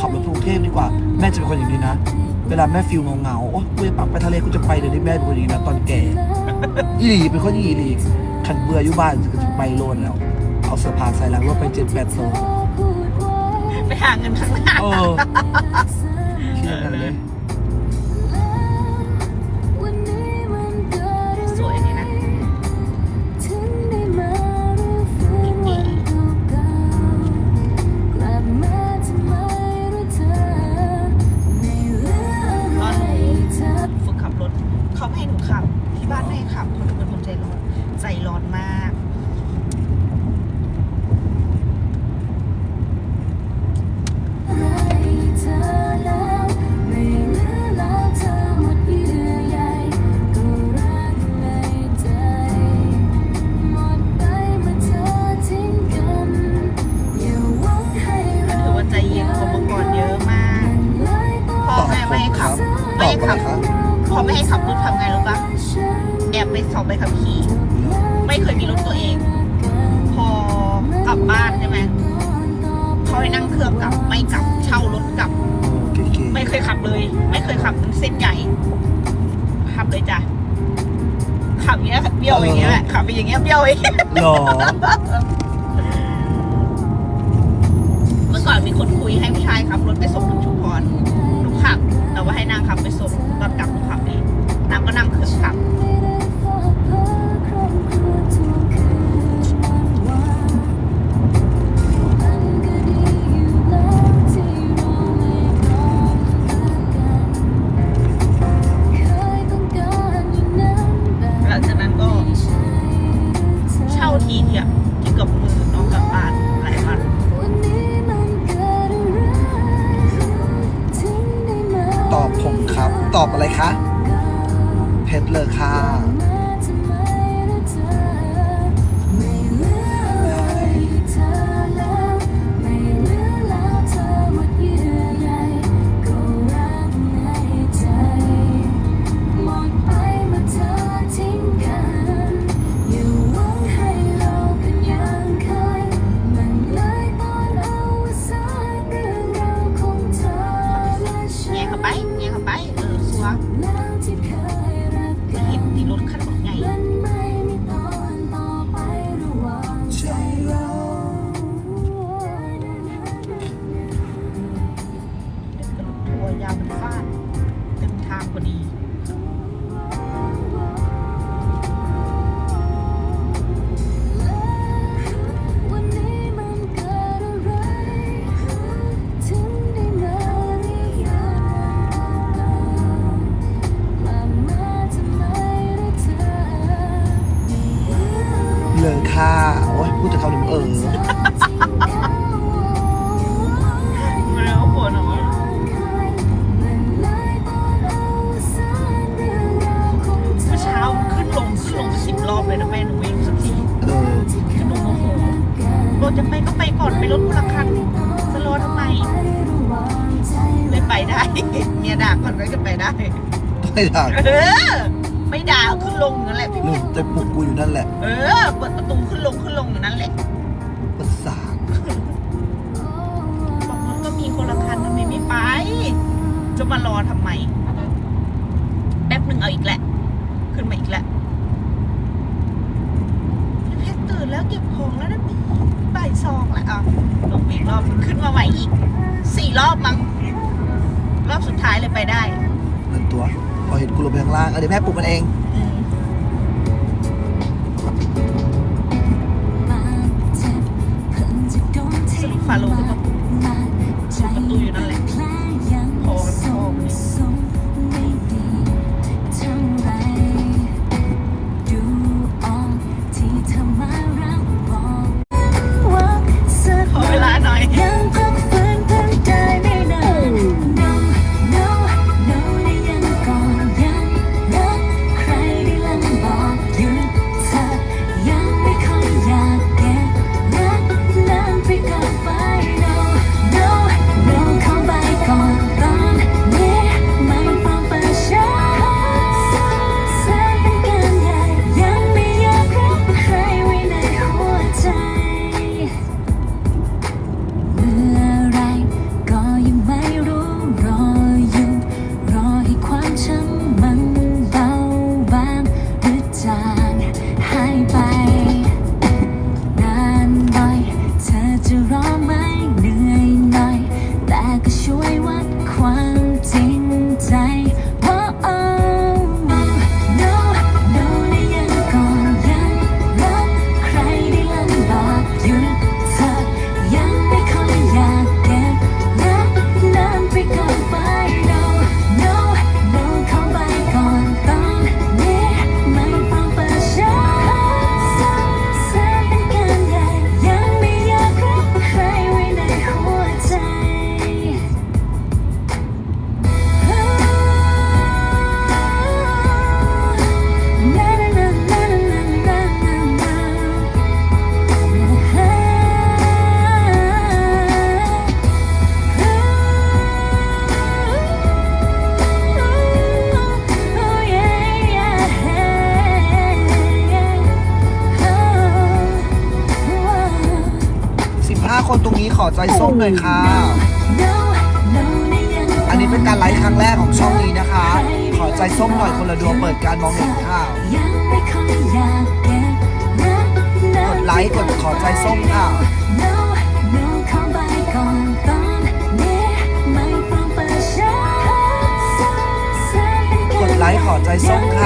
ขับรถไปกรุงเทพดีกว่า แม่จะเป็นคนอย่างนี้นะ เวลาแม่ฟิลเงาๆโอ้กูจะปักไปทะเลกูจะไปเดี๋ยวนี้แม่เป็นคนอย่างนี้นะตอนแก่อีหลีเป็นคนอีหลีขันเบื่ออยู่บ้านก็จะไปโลนแล้ว เอาเสื้อผ้าใส่หลังรถไปเจ็ดแปดโลไปหาเงินข้างหน้าเออคิดอย่างนั้นเลย ไม่ได้เออ ไม่ด่าเอาขึ้นลงอย่างนั้นแหละพี่หนุ่เมียมจะปลุกกูอยู่นั่นแหละเออ เปิดประตูขึ้นลงขึ้นลงอย่างนั้นแหละประสาทบอกมันก็มีคนละคันทำไมไม่ไป จะมารอทำไม แป๊บหนึ่งเอาอีกแหละ ขึ้นมาอีกแหละพี่เพชรตื่นแล้วเก็บของแล้วนะพี่บ่ายสองแล้วอะลงไปอีกรอบขึ้นมาใหม่อีกสี่รอบมั้งรอบสุดท้ายเลยไปได้ นั่นตัว พอเห็นกูลงไปข้างล่าง เอาเดี๋ยวแม่ปลุกมันเองอืมสรุปฟาโลหรือเปล่าประตูอยู่นั่นแหละพอกัน หน่อยค่ะ อันนี้เป็นการไลฟ์ครั้งแรกของช่องนี้นะคะ ขอใจส้มหน่อยคนละดวงเปิดการมองเห็นค่ะกดไลค์กดขอใจส้มค่ะกดไลค์ขอใจส้มค่ะ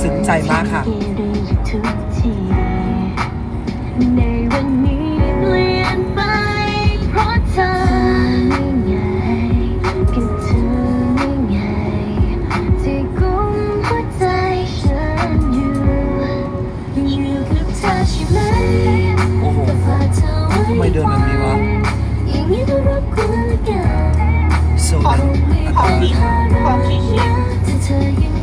ซึ้งใจมากค่ะทำไมเดินแบบนี้วะของดีของดีเ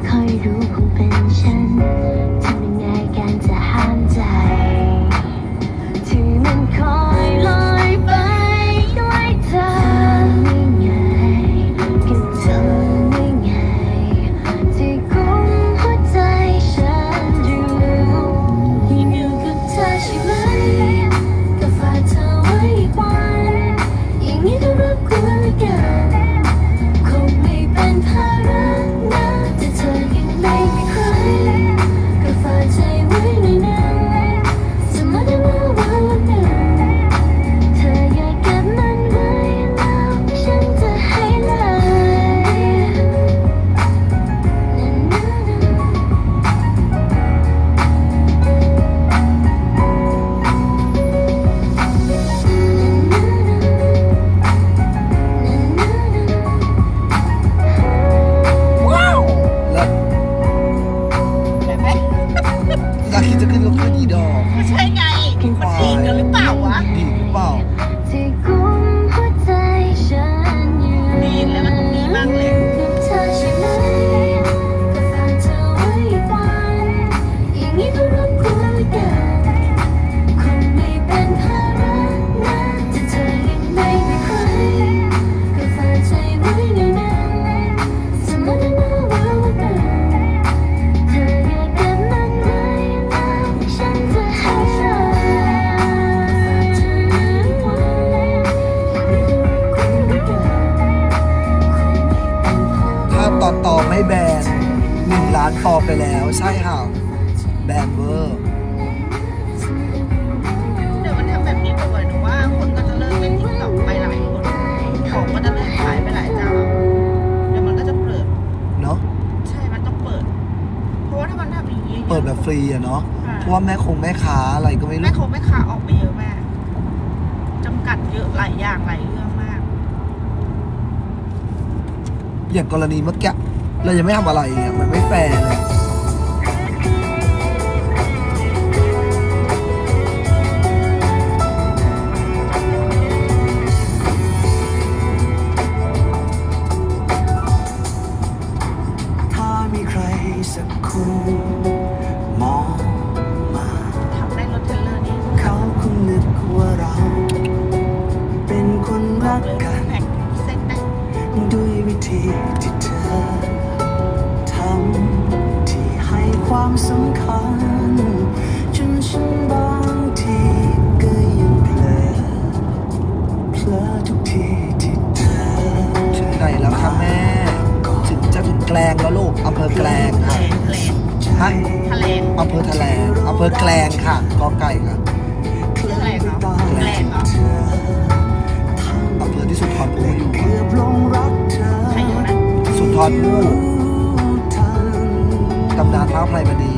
可以入虎贲山。 หลายเรื่องมาก อย่างกรณีเมื่อกี้เรายังไม่ทำอะไรเนี่ยมันไม่แฟร์ อแกลงค่ะกอไก่ค่ะคืออะไรครับแกลงเหรอำเภอที่สุนทรภู่อยู่ใครอยู่นะสุนทรภู่ตำนานพระไพรบดี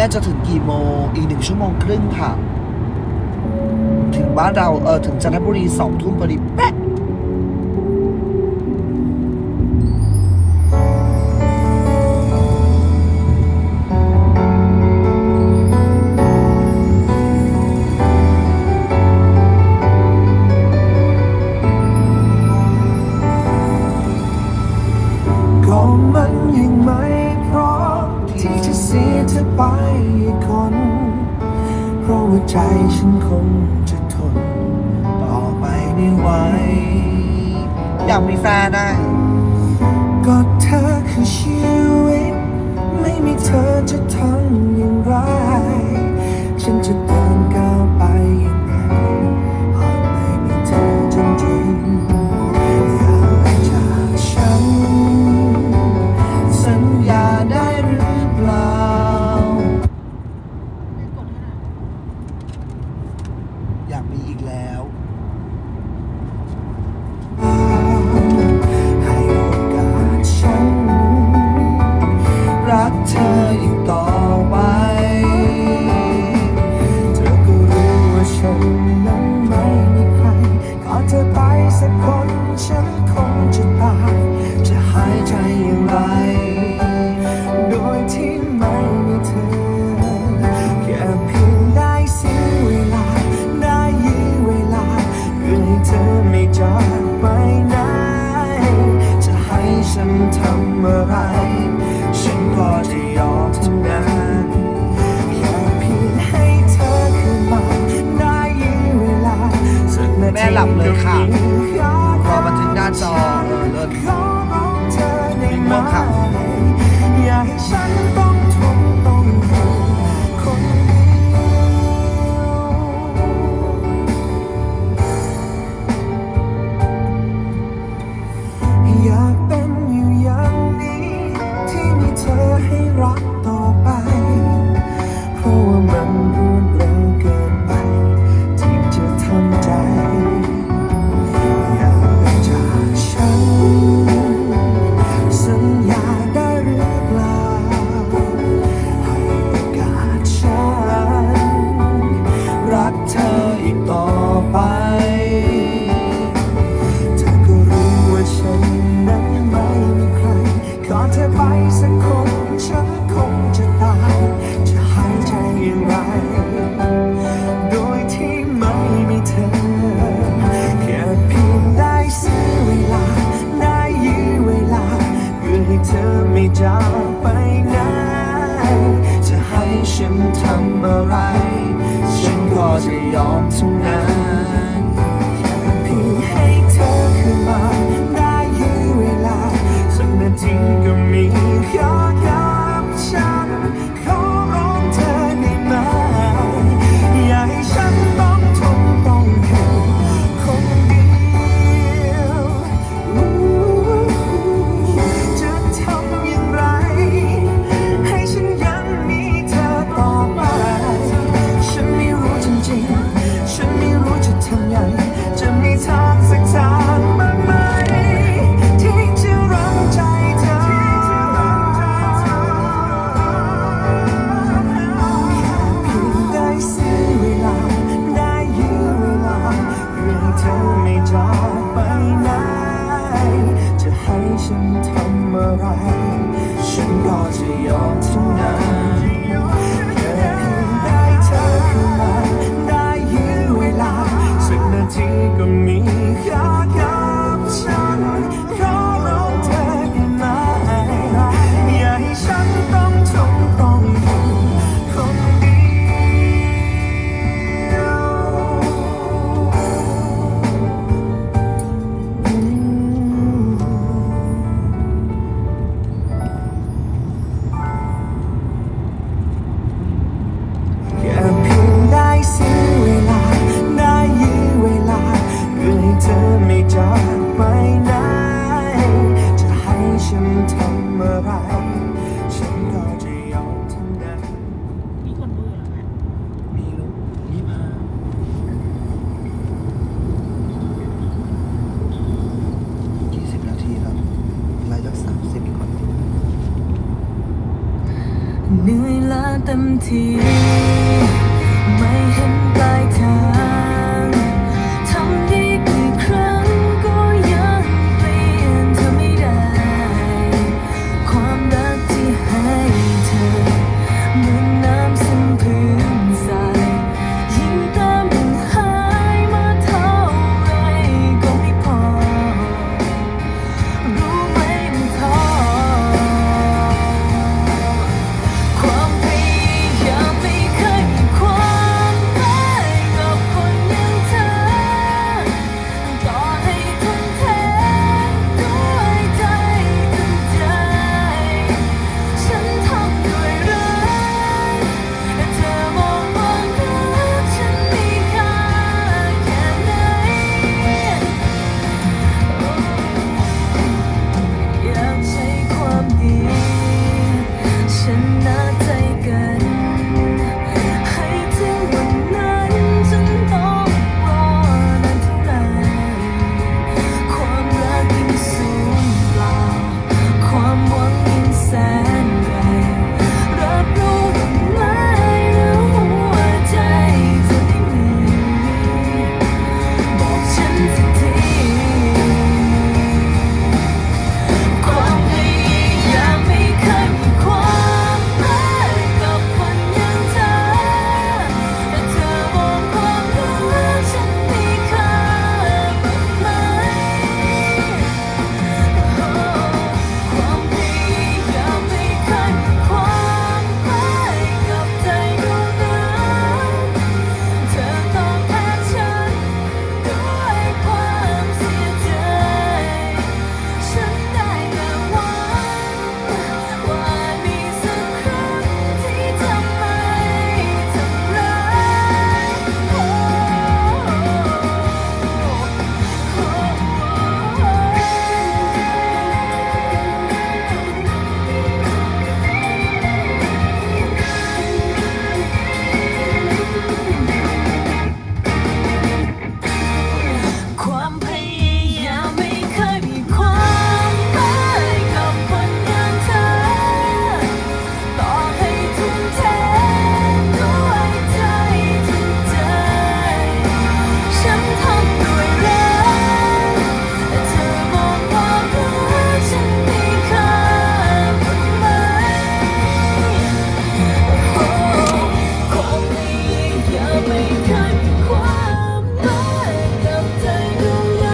แม่จะถึงกี่โมง อีกหนึ่งชั่วโมงครึ่งค่ะ ถึงบ้านเราเออถึงจันทบุรีสองทุ่มพอดีแป๊ะ be fine. ไม่จากไปไหนจะให้ฉันทำอะไร ฉันก็จะยอมทำ ที ไม่เห็น